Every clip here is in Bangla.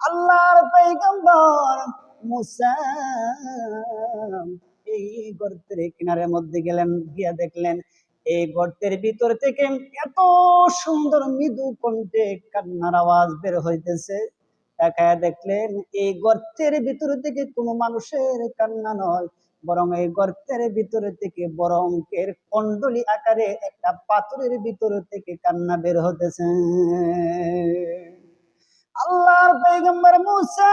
আল্লাহর পৈগম্বর মুসা। এই গর্তের কিনারের মধ্যে গেলেন, গিয়া দেখলেন, এই গর্তের ভিতর থেকে এত সুন্দর মৃদু কণ্ঠে কান্নার আওয়াজ বের হইতেছে। তাকায় দেখলেন, এই গর্তের ভিতর থেকে কোনো মানুষের কান্না নয়, বরং এই গর্তের ভিতর থেকে বড় অঙ্কের কন্ডলি আকারে একটা পাথরের ভিতর থেকে কান্না বের হতেছে আল্লাহর পয়গম্বর মুসা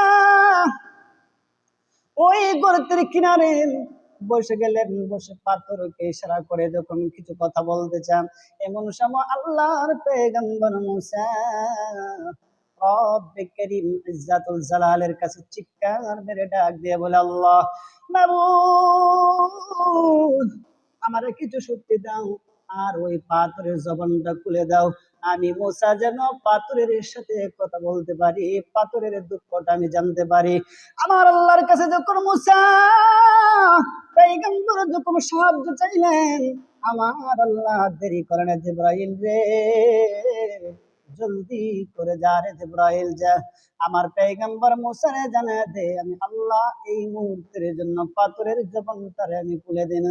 ওই গর্তের কিনারে বসে গেলেন, বসে পাথরকে ইশারা করে যখন কিছু কথা বলতে চান এমন সময় আল্লাহর পেগম্বর মুসা। রব্বে করিম ইজ্জাতুল জালালের কাছে চিৎকার মেরে ডাক দিয়ে বলে, আল্লাহ মাবুদ, আমারে কিছু শক্তি দাও আর ওই পাথরের জবানটা খুলে দাও। আমি মোসা যেন পাথরের সাথে কথা বলতে পারি, পাথরের দুঃখটা আমি জানতে পারি। আমার আল্লাহর কাছে যখন মুসা পেগম্বর যখন সাহায্য চাইলেন, আমার আল্লাহ দেরি করে না জিব্রাইল রে, জলদি করে যা রে জিব্রাইল যা। আমার পেগম্বর মুসারে জানা দে, আমি আল্লাহ এই মুহূর্তের জন্য পাথরের জবানটারে আমি খুলে দিন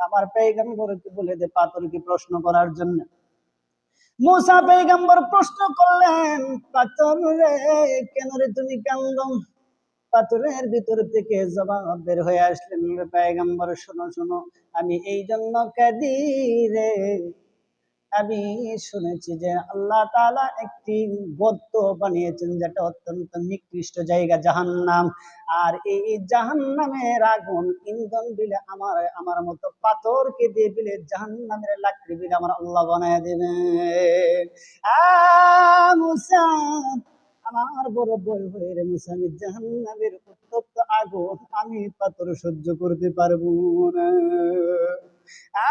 আমার পেগম্বরকে বলে দে পাথর কি প্রশ্ন করার জন্য? মুসা পেগম্বর প্রশ্ন করলেন, পাথর রে, কেন রে তুমি কান্দ পাথরের ভিতর থেকে জবাব বের হয়ে আসলেন পেগম্বর, শোনো শোনো, আমি এই জন্য কাঁদি রে। আমি শুনেছি যে আল্লাহ তাআলা একটি গর্ত বানিয়েছেন যেটা অত্যন্ত নিকৃষ্ট জায়গা, জাহান্নাম। আর এই জাহান্নামের আগুন ইন্ধন দিলে আমার আমার মতো পাথরকে দিয়ে দিলে জাহান্নামের লাকড়ি দিলে আমার আল্লাহ বানায় দেবে। আমার বড় বই হয়ে রে মুসা, আমি জাহান্নামের উত্তপ্ত আগুন আমি পাথর সহ্য করতে পারব না। আ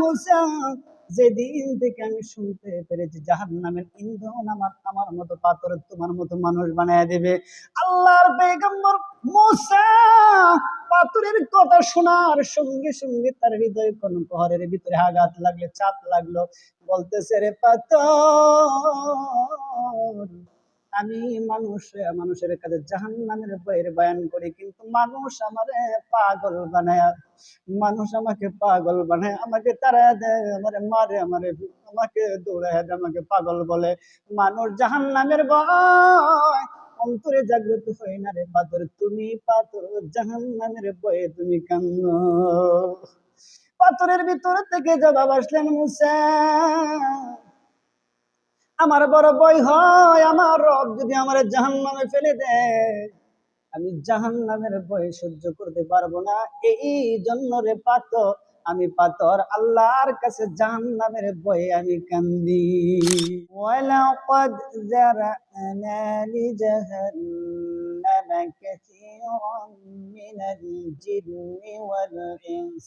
মুসা যেদিন থেকে আমি শুনতে পেরেছি জাহান নামের ইন্ধন আমার আমার মতো পাথর তোমার মতো মানুষ বানায় দেবে। আল্লাহর বেগম্বর মোসা পাথরের কথা শোনার সঙ্গে সঙ্গে তার হৃদয় কোন প্রহরের ভিতরে আঘাত লাগলে, চাপ লাগল। বলতেছে, রে পাথর আমি মানুষ, মানুষের কাছে জাহান নামের বইয়ের বয়ান করি, কিন্তু মানুষ আমারে পাগল বানায়। মানুষ আমাকে পাগল বানায়, আমাকে তারা দেয় মারে, আমারে আমাকে দৌড়ায় আমাকে পাগল বলে। মানুষ জাহান নামের ভয়, অন্তরে জাগ্রত হই না রে পাথর। তুমি পাথর জাহান নামের বয়ে তুমি কান্দ। পাথরের ভিতর থেকে জবাব আসলেন মুসা। আমার বড় বই হয়, আমার রব যদি আমার জাহান নামে ফেলে দেয় আমি জাহান নামের বই সহ্য করতে পারব না। এই জন্য রে পাত আমি পাথর আল্লাহর কাছে জাহান নামের বই আমি কান্দি। ওয়ালাকাদ জাহান্নাম মিনাল ওয়াল ইনস।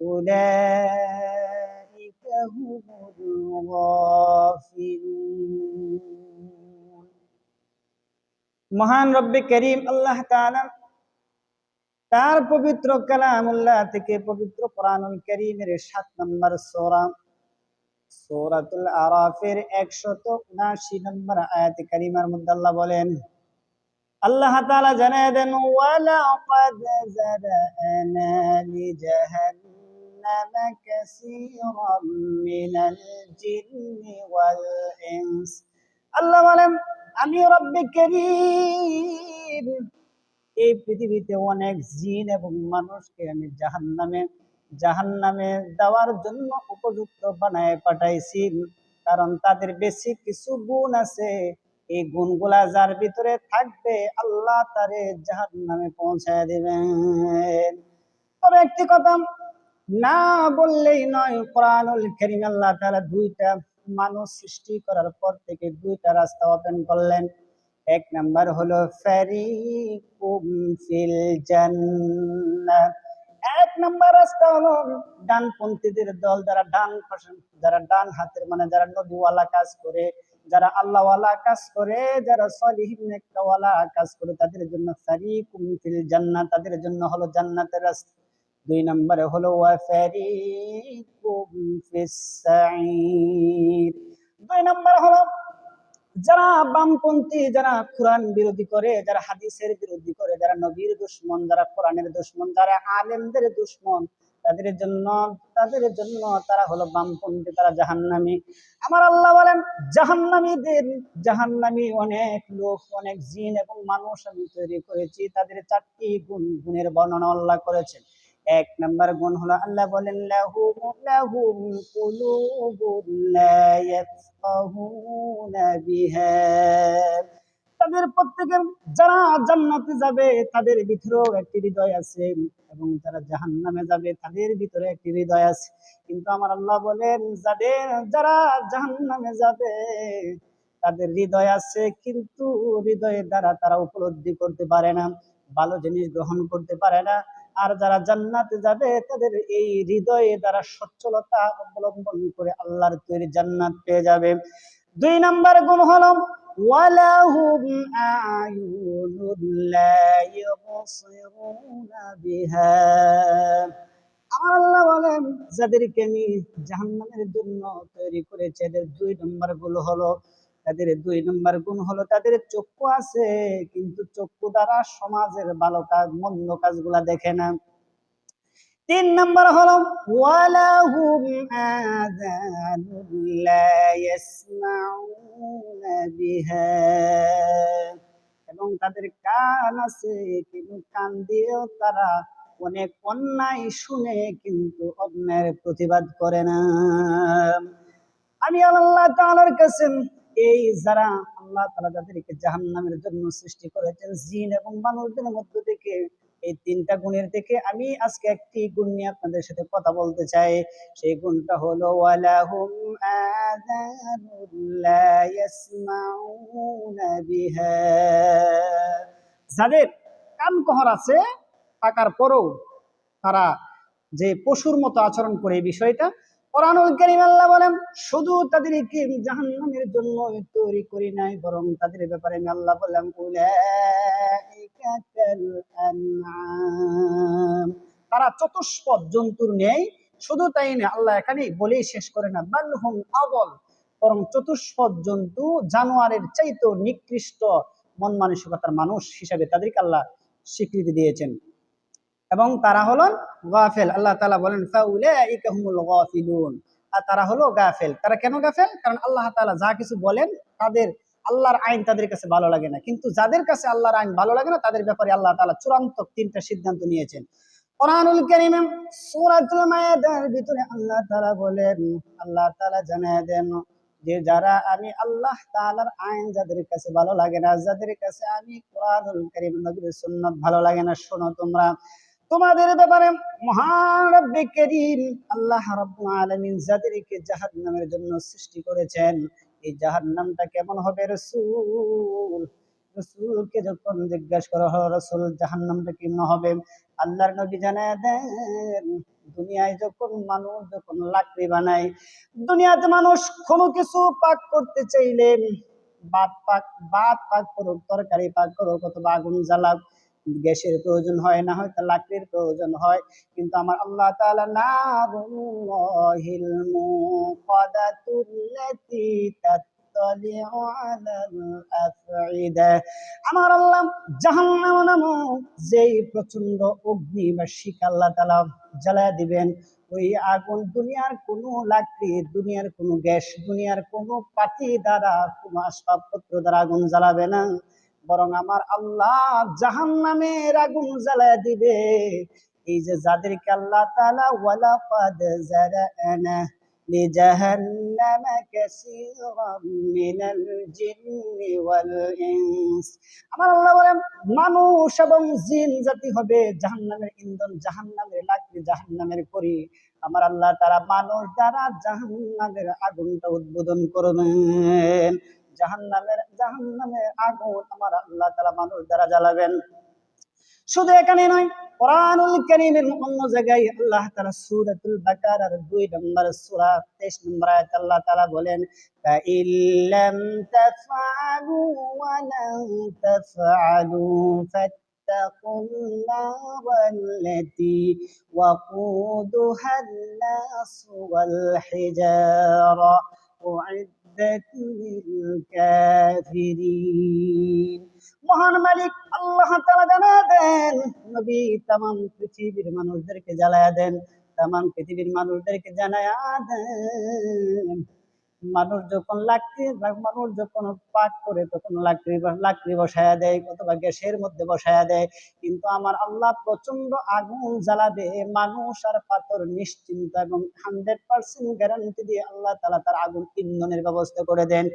أولئك هم الغافلون মহান রব্বে করিম আল্লাহ তাআলা তার পবিত্র কালামুল্লাহ থেকে পবিত্র কোরআনুল করিমের সাত নম্বর সোরা সূরাতুল আরাফের একশত উনাশি নম্বর আয়াত কারিমার মধ্যে আল্লাহ বলেন আল্লাহ তাআলা জানিয়ে দেন ওয়ালাকাদ যারানা লিজাহান্নাম কাসীরাম মিনাল জিন্নি ওয়াল ইনস আল্লাহ বলেন, আমি রব্বে করিম, এই পৃথিবীতে অনেক জিন এবং মানুষকে আমি জাহান্নামে জাহান্নামে দেওয়ার জন্য উপযুক্ত বানায় পাঠাইছি। কারণ তাদের বেশি কিছু গুণ আছে। এই গুণগুলা যার ভিতরে থাকবে, আল্লাহ তারে জাহান্নামে পৌঁছায় দেবেন। তবে একটি কথা না বললেই নয়, কোরআনুল কারীম আল্লাহ তাআলা দুইটা মানুষ সৃষ্টি করার পর থেকে দুইটা রাস্তা ওপেন করলেন। এক নাম্বার হলো, ফারিকুম ফিল জান্নাহ। এক নাম্বার রাস্তা হলো, ডানপন্থীদের দল যারা ডান যারা ডান হাতের মানে যারা নদীওয়ালা কাজ করে, যারা আল্লাহওয়ালা কাজ করে, যারা সলিহীন নেকওয়ালা কাজ করে, তাদের জন্য ফারিকুম ফিল জান্নাহ, তাদের জন্য হলো জান্নাতের রাস্তা। দুই নম্বরে হলো দুই নম্বর হলো, যারা বামপন্থী, যারা কোরআন বিরোধী করে, যারা হাদিসের বিরোধী করে, যারা নবীর দুশ্মন, যারা কোরআনের দুশ্মন, যারা আলেমদের দুশ্মন, তাদের জন্য তাদের জন্য তারা হলো বামপন্থী, তারা জাহান্নামী। আমার আল্লাহ বলেন, জাহান্নামীদের, জাহান্নামী অনেক লোক, অনেক জিন এবং মানুষ আমি তৈরি করেছি, তাদের চারটি গুণ গুণের বর্ণনা আল্লাহ করেছেন। এক নম্বর গুণ হলো আল্লাহ বলেন তাদের প্রত্যেকের যারা জান্নাতে যাবে, তাদের ভিতরেও একটি হৃদয় আছে এবং যারা জাহান্নামে যাবে, তাদের ভিতরে একটি হৃদয় আছে। কিন্তু আমার আল্লাহ বলেন, যাদের, যারা জাহান্নামে যাবে, তাদের হৃদয় আছে, কিন্তু হৃদয়ের দ্বারা তারা উপলব্ধি করতে পারে না, ভালো জিনিস গ্রহণ করতে পারে না। আর যারা জান্নাতে যাবে, তাদের এই হৃদয়ে দ্বারা সচ্ছলতা অবলম্বন করে আল্লাহর তৈরি জান্নাত পেয়ে যাবে। দুই নাম্বার গুণ হলো আল্লাহ যাদেরকে আমি জাহান্নামের জন্য তৈরি করেছি, এদের দুই নম্বরগুলো হলো তাদের দুই নম্বর গুণ হলো তাদের চক্ষু আছে, কিন্তু চক্ষু দ্বারা সমাজের ভালো কাজ, মন্দ কাজগুলা দেখে না। তিন নম্বর হলো এবং তাদের কান আছে, কিন্তু কান দিয়েও তারা অনেক অন্যায় শুনে, কিন্তু অন্যায়ের প্রতিবাদ করে না। আমি আল্লাহ তাআলার কাছে এই যারা আল্লাহ তাআলা যাদেরকে জাহান্নামের জন্য সৃষ্টি করেছেন জিন এবং মানুষদের মধ্য থেকে, এই তিনটা গুণের থেকে আমি আজকে একটি গুণ নিয়ে আপনাদের সাথে কথা বলতে চাই। সেই গুণটা হলো যাদের কান কহর আছে, থাকার পরও তারা যে পশুর মতো আচরণ করে এই বিষয়টা কোরআনুল কারীম আল্লাহ বলেন, শুধু তাদেরকে জাহান্নামের জন্য তৈরি করি নাই, বরং তাদের ব্যাপারে আমি আল্লাহ বললাম, উলাইকা তারা চতুষ্পদ জন্তুর নেই, শুধু তাই না, আল্লাহ এখানে বলেই শেষ করে না বালহুম আবল বরং চতুষ্পদ জন্তু জানোয়ারের চাইতেও নিকৃষ্ট মন মানসিকতার মানুষ হিসাবে তাদেরকে আল্লাহ স্বীকৃতি দিয়েছেন। এবং তারা হলেন গাফেল। আল্লাহ তাআলা বলেন আর তারা হলো গাফেল। তারা কেন গাফেল? কারণ আল্লাহ তাআলা যা কিছু বলেন, তাদের আল্লাহর আইন তাদের কাছে ভালো লাগে না। কিন্তু যাদের কাছে আল্লাহর আইন ভালো লাগে না, তাদের ব্যাপারে আল্লাহ তাআলা চূড়ান্ত তিনটা সিদ্ধান্ত নিয়েছেন। কোরআনুল সূরাতুল ভিতরে আল্লাহ তাআলা বলেন, আল্লাহ তাআলা জানায় দেন যে যারা আমি আল্লাহ তাআলার আইন যাদের কাছে ভালো লাগে না, যাদের কাছে আমি কোরআনুল নবীর সুন্নাত ভালো লাগে না, শোনো তোমরা। তোমাদের ব্যাপারে মহান রব্বে করিম আল্লাহ রাব্বুল আলামিন যাদেরকে জাহান্নামের জন্য সৃষ্টি করেছেন, এই জাহান্নামটা কেমন হবে রাসূল? রাসূলকে যখন জিজ্ঞাসা করা হলো, রাসূল, জাহান্নামটা কেমন হবে? আল্লাহর নবী জানায় দেন, দুনিয়ায় যখন মানুষ যখন লাকড়ি বানায়, দুনিয়াতে মানুষ কোনো কিছু পাক করতে চাইলে ভাত পাক ভাত পাক করুক, তরকারি পাক করুক অথবা আগুন জ্বালাক গ্যাসের প্রয়োজন হয় না হয়তো লাকড়ির প্রয়োজন হয়। কিন্তু আমার আল্লাহ তাআলা নারুল্লাহিল মুকাদাতুল্লাতি তাত্তালিউ আমার আল্লাহ জাহান্নাম নামক যেই প্রচণ্ড অগ্নি বা শিক আল্লাহ তাআলা জ্বালায় দিবেন, ওই আগুন দুনিয়ার কোনো লাকড়ি, দুনিয়ার কোনো গ্যাস, দুনিয়ার কোনো পাতি দ্বারা, কোনো আসবাবপত্র দ্বারা আগুন জ্বালাবে না। বরং আমার আল্লাহ জাহান নামের আগুন জ্বালায় দিবে এই যে যাদেরকে আল্লাহ তাআলা ওয়ালাকাদ জারানা لجهنم كثيرا من الجن والإنس আমার আল্লাহ বলেন মানুষ এবং জিন জাতি হবে জাহান্নামের ইন্ধন জাহান্নামের লাকড়ি জাহান্নামের করি আমার আল্লাহ তারা মানুষ দ্বারা জাহান্নামের আগুনটা উদ্বোধন করবেন জাহান্নামের জাহান্নামের আগুন আমার আল্লাহ তাআলা মানুষ দ্বারা জ্বালাবেন শুধু এখানে নয় কোরআনুল কারীমের অন্য জায়গায় আল্লাহ তাআলা সূরাতুল বাকারার 2 নম্বর সূরা 23 নম্বর আয়াত আল্লাহ তাআলা বলেন ফাইল্লাম তাফআলু ওয়া লান তাফআলু فاتقوا النار التي وقودها الناس والحجارة أعدت للكافرين মহান মালিক আল্লাহ তালা জানা দেন, নবী তামাম পৃথিবীর মানুষদেরকে জ্বালায় দেন, তামাম পৃথিবীর মানুষদেরকে জানায় দেন। মানুষ যখন লাকড়ি, মানুষ যখন পাক করে তখন লাকড়ি লাকড়ি বসায়া দেয় অথবা গ্যাসের মধ্যে বসায়া দেয়। কিন্তু আমার আল্লাহ প্রচণ্ড আগুন জ্বালাবে, মানুষ আর পাথর নিশ্চিন্ত এবং হান্ড্রেড পার্সেন্ট গ্যারান্টি দিয়ে আল্লাহ তালা তার আগুন ইন্ধনের ব্যবস্থা করে দেন।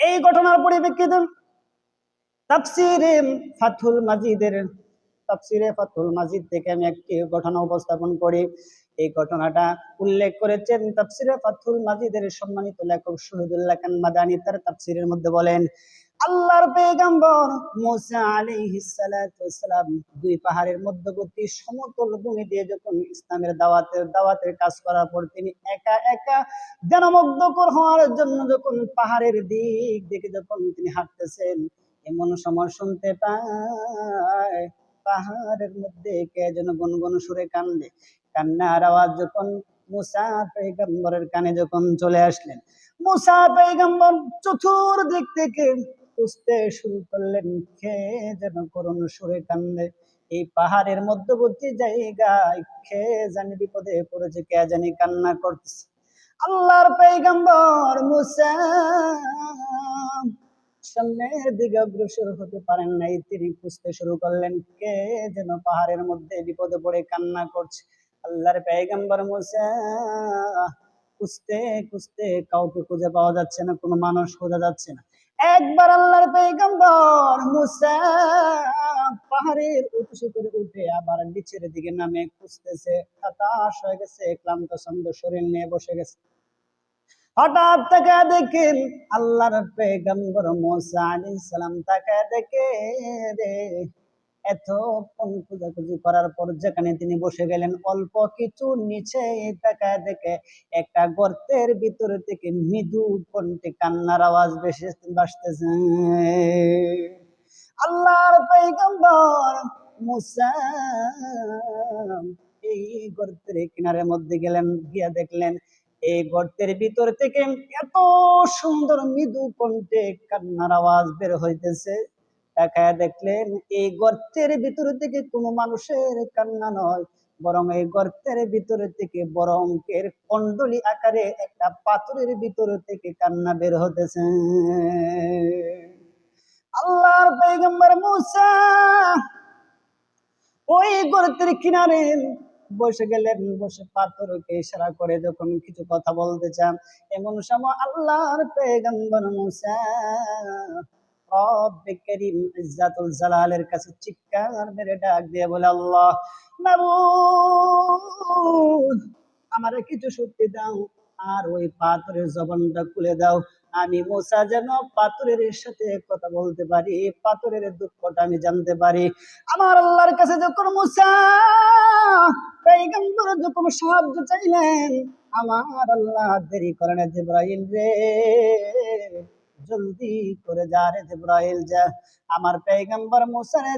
এই ঘটনার পরিপ্রেক্ষিতে তাফসিরে ফাথুল মাজিদের, তাফসিরে ফাথুল মাজিদ থেকে আমি একটি ঘটনা উপস্থাপন করি। এই ঘটনাটা উল্লেখ করেছেন তাফসিরে ফাথুল মাজিদের সম্মানিত লেখক শহীদুল্লাহ খান মাদানি। তার তাফসিরের মধ্যে বলেন, আল্লাহর পেগম্বর মুসা সালাতু ওয়াসসালাম দুই পাহাড়ের মধ্যবর্তী সমতল ভূমি দিয়ে যখন ইসলামের দাওয়াতের দাওয়াতের কাজ করার পর তিনি একা একা জনমগ্ধকর হওয়ার জন্য যখন পাহাড়ের দিক দেখে যখন তিনি হাঁটতেছেন এমন সময় শুনতে পায়, পাহাড়ের মধ্যে কে যেন গুনগুন সুরে কান্দে। কান্নার আওয়াজ যখন মুসা পেগম্বরের কানে যখন চলে আসলেন, মুসা পেগম্বর চতুর্দিক থেকে খুঁজতে শুরু করলেন, কে যেন করুণ সুরে কান্দে, এই পাহাড়ের মধ্যবর্তী জায়গায় কে জানি বিপদে পড়েছে, কে জানি কান্না করতেছে। আল্লাহর পেগম্বর মুসা সামনের দিকে অগ্রসর হতে পারেন নাই, তিনি খুঁজতে শুরু করলেন, কে যেন পাহাড়ের মধ্যে বিপদে পড়ে, কান্না করছে? আল্লাহর পেগম্বর মুসা, খুঁজতে খুঁজতে কাউকে খুঁজে পাওয়া যাচ্ছে না, কোনো মানুষ খোঁজা যাচ্ছে না। একবার আল্লাহর পেগম্বর মুসা পাহাড়ের করে উঠে আবার নিচের দিকে নামে খুঁজতেছে, হতাশ হয়ে গেছে, ক্লান্ত সন্দ শরীর নিয়ে বসে গেছে। হঠাৎ তাকে দেখেন আল্লাহর পেগম্বর মোসা আলাইহিস সালাম তাকে দেখে রে এতক্ষণ খোঁজাখুঁজি করার পর যেখানে তিনি বসে গেলেন, অল্প কিছু নিচে তাকায় দেখে একটা গর্তের ভিতর থেকে মৃদু কণ্ঠে কান্নার আওয়াজ বেশি বাসতেছে। আল্লাহর পেগম্বর মুসা এই গর্তের কিনারের মধ্যে গেলেন, গিয়া দেখলেন এই গর্তের ভিতর থেকে এত সুন্দর মৃদু কণ্ঠে কান্নার আওয়াজ বের হইতেছে। তাকায় দেখলেন এই গর্তের ভিতর থেকে কোনো মানুষের কান্না নয়, বরং এই গর্তের ভিতর থেকে বড় অঙ্কের কন্ডলি আকারে একটা পাথরের ভিতর থেকে কান্না বের হতেছে। আল্লাহর পেগম্বর মুসা ওই গর্তের কিনারে বসে গেলেন, বসে পাথরকে ইশারা করে যখন কিছু কথা বলতে চান, এমন সময় আল্লাহর পেগম্বর মুসা রব্বে ইজ্জাতুল জালালের কাছে চিৎকার মেরে ডাক দিয়ে বলে, আল্লাহ মাবুদ, আমারে কিছু শক্তি দাও আর ওই পাথরের জবানটা খুলে দাও। আমি মোসা যেন পাথরের সাথে কথা বলতে পারি, পাথরের দুঃখটা আমি জানতে পারি। আমার আল্লাহর কাছে যখন মুসা পেগম্বর যখন সাহায্য চাইলেন, আমার আল্লাহ দেরি করে না জিব্রাইল রে। জলদি করে যা রে জিব্রাইল, যা। আমার পেগম্বর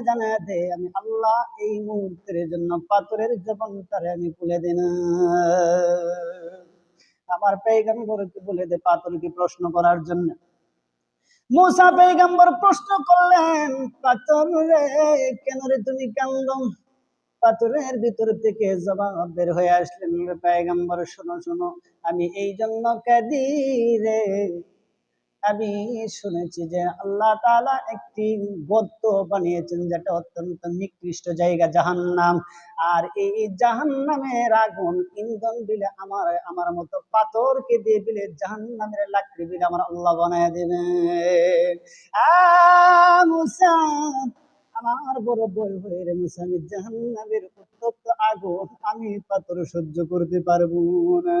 জানা দে, আমি আল্লাহ এই মুহূর্তের জন্য পাথরের আমি খুলে আমার বলে দে প্রশ্ন করার জন্য। মুসা পেগম্বর প্রশ্ন করলেন, পাথর রে, কেন রে তুমি কান্দম পাথরের ভিতর থেকে জবাব বের হয়ে আসলেন পেগম্বর, শোনো শোনো, আমি এই জন্য কাঁদি রে। আমি শুনেছি যে আল্লাহ তাআলা একটি গর্ত বানিয়েছেন যেটা অত্যন্ত নিকৃষ্ট জায়গা, জাহান্নাম। আর এই জাহান্নামের আগুন ইন্ধন দিলে আমার আমার মতো পাথরকে দিয়ে দিলে জাহান্নামের লাকড়ি দিলে আমার আল্লাহ বানায় দেবে আমার বড় বই হয়ে রে মুসা, আমি জাহান্নামের উত্তপ্ত আগুন, আমি পাথর সহ্য করতে পারব না।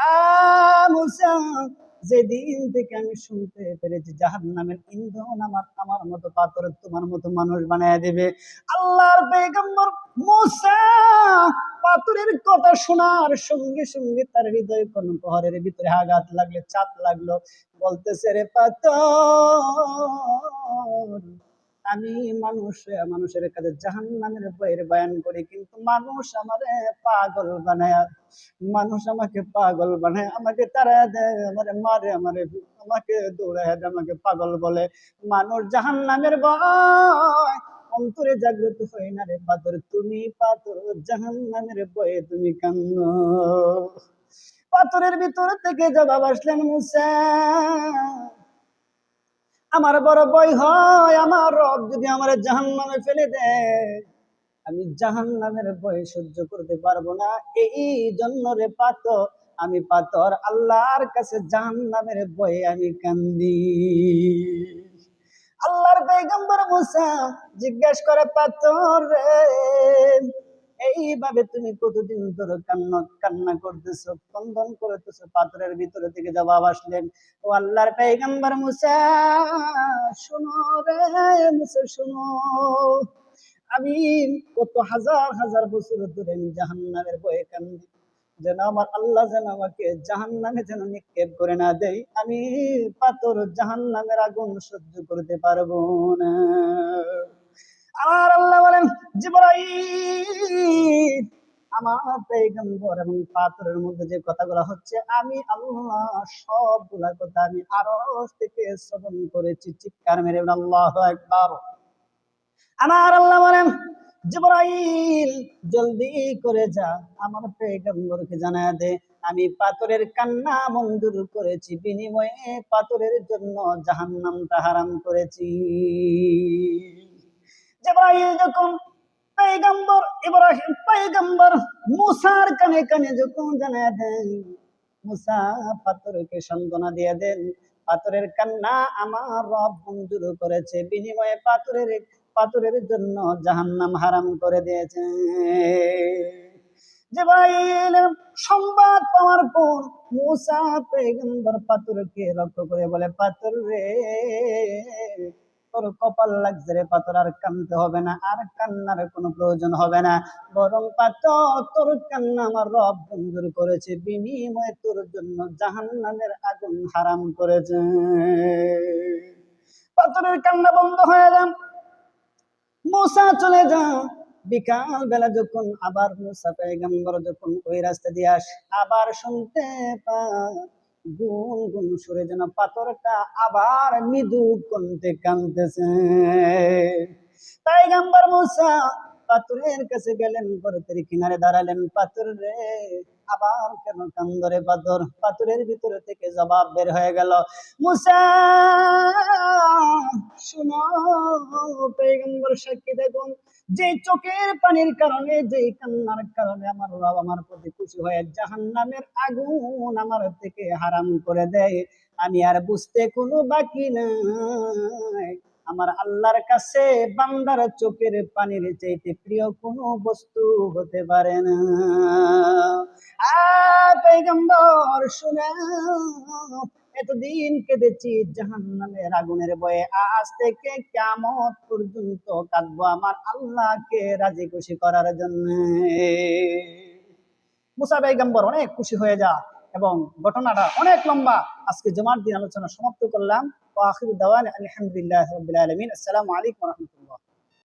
আ মুসা যেদিন থেকে আমি শুনতে পেরেছি জাহান নামের ইন্ধন আমার আমার মতো পাথর তোমার মতো মানুষ বানায় দেবে। আল্লাহর বেগম্বর মোসা পাথরের কথা শোনার সঙ্গে সঙ্গে তার হৃদয় কোন প্রহরের ভিতরে আঘাত লাগলে চাপ লাগল। বলতেছে, রে পাথর আমি মানুষ, মানুষের কাছে জাহান নামের বইয়ের বয়ান করি, কিন্তু মানুষ আমারে পাগল বানায়। মানুষ আমাকে পাগল বানায়, আমাকে তারা দেয়, আমারে মারে, আমারে আমাকে দৌড়ায়, আমাকে পাগল বলে। মানুষ জাহান নামের ভয়, অন্তরে জাগ্রত হয় না রে পাথর। তুমি পাথর জাহান নামের বয়ে তুমি কান্দ। পাথরের ভিতর থেকে জবাব আসলেন মুসা। আমার বড় বই হয়, আমার রব যদি আমার জাহান নামে ফেলে দেয় আমি জাহান নামের বই সহ্য করতে পারব না। এই জন্য রে পাথর, আমি পাথর, আল্লাহর কাছে জাহান নামের বয়ে আমি কান্দি। আল্লাহর পেগম্বর মুসা জিজ্ঞেস করে, পাথর রে এইভাবে তুমি কতদিন ধরে কান্না কান্না করতেছো, কন্দন করতেছো, পাথরের ভিতরে থেকে জবাব আসলেন ও আল্লাহর পেগম্বর মুসা, শোনো রে মুসা, শোনো। আমি কত হাজার হাজার বছর ধরে আমি জাহান্নামের বয়ে কান্দি। যেন আমার আল্লাহ যেন আমাকে জাহান নামে যেন নিক্ষেপ করে না দেয়, আমি পাথর জাহান নামের আগুন সহ্য করতে পারব না। আমার আল্লাহ বলেন, জিবরাইল, আমার পেগম্বর এবং পাথরের মধ্যে যে কথাগুলো হচ্ছে, আমি আল্লাহ সবগুলা কথা আমি আরও থেকে শ্রবণ করেছি। চিৎকার মেরে আল্লাহ একবার আমার আল্লাহ বলেন, জিবরাইল, জলদি করে যা, আমার পেগম্বরকে জানা দে। আমি পাথরের কান্না মঞ্জুর করেছি, বিনিময়ে পাথরের জন্য জাহান্নামটা হারাম করেছি। জিবরাইল যখন পেগম্বর ইব্রাহিম পেগম্বর মুসার কানে কানে যখন জানা দেন, মুসা পাথরকে সান্ত্বনা দিয়ে দেন, পাথরের কান্না আমার রব মঞ্জুর করেছে, বিনিময়ে পাথরের পাথরের জন্য জাহান্নাম হারাম করে দিয়েছে। জিবরাইল সংবাদ পাওয়ার পর মুসা পেগম্বর পাথরকে লক্ষ্য করে বলে, পাথর রে তোর কপাল লাগছে রে পাথর, আর কানতে হবে না, আর কান্নার কোনো প্রয়োজন হবে না। বরং পাথর, তোর কান্না আমার রব মঞ্জুর করেছে, বিনিময়ে তোর জন্য আগুন হারাম করেছে। পাথরের কান্না বন্ধ হয়ে যান মুসা চলে যা। বিকাল বেলা যখন আবার মুসা পেগম্বর যখন ওই রাস্তা দিয়ে আস, আবার শুনতে পায় গুন গুন সুরে যেন পাথরটা আবার মৃদু কণ্ঠে কানতেছে। পেগম্বর মুসা পাথরের কাছে গেলেন পরতের কিনারে দাঁড়ালেন। পাথর রে, আবার কেন কান্দরে পাথর? পাথরের ভিতরে থেকে জবাব বের হয়ে গেল, মুসা, শুনো পেগম্বর সাক্ষী দেখুন যে চোখের পানির কারণে, যে কান্নার কারণে আমার রব আমার প্রতি খুশি হয়ে জাহান নামের আগুন আমার থেকে হারাম করে দেয়। আমি আর বুঝতে কোনো বাকি নাই। আমার আল্লাহর কাছে বান্দার চোখের পানির চাইতে প্রিয় কোনো বস্তু হতে পারে না। আ পেগম্বর শুনে এতদিন কেঁদেছি জাহান নামের আগুনের বয়ে। আজ থেকে কেমন পর্যন্ত কাঁদবো আমার আল্লাহকে রাজি খুশি করার জন্য। মুসা পেগম্বর অনেক খুশি হয়ে যা এবং ঘটনাটা অনেক লম্বা। আজকে জমার দিন আলোচনা সমাপ্ত করলাম। আলহামদুলিল্লাহ রবিল আলমিন। আসসালামু আলাইকুম রহমতুল্লাহ।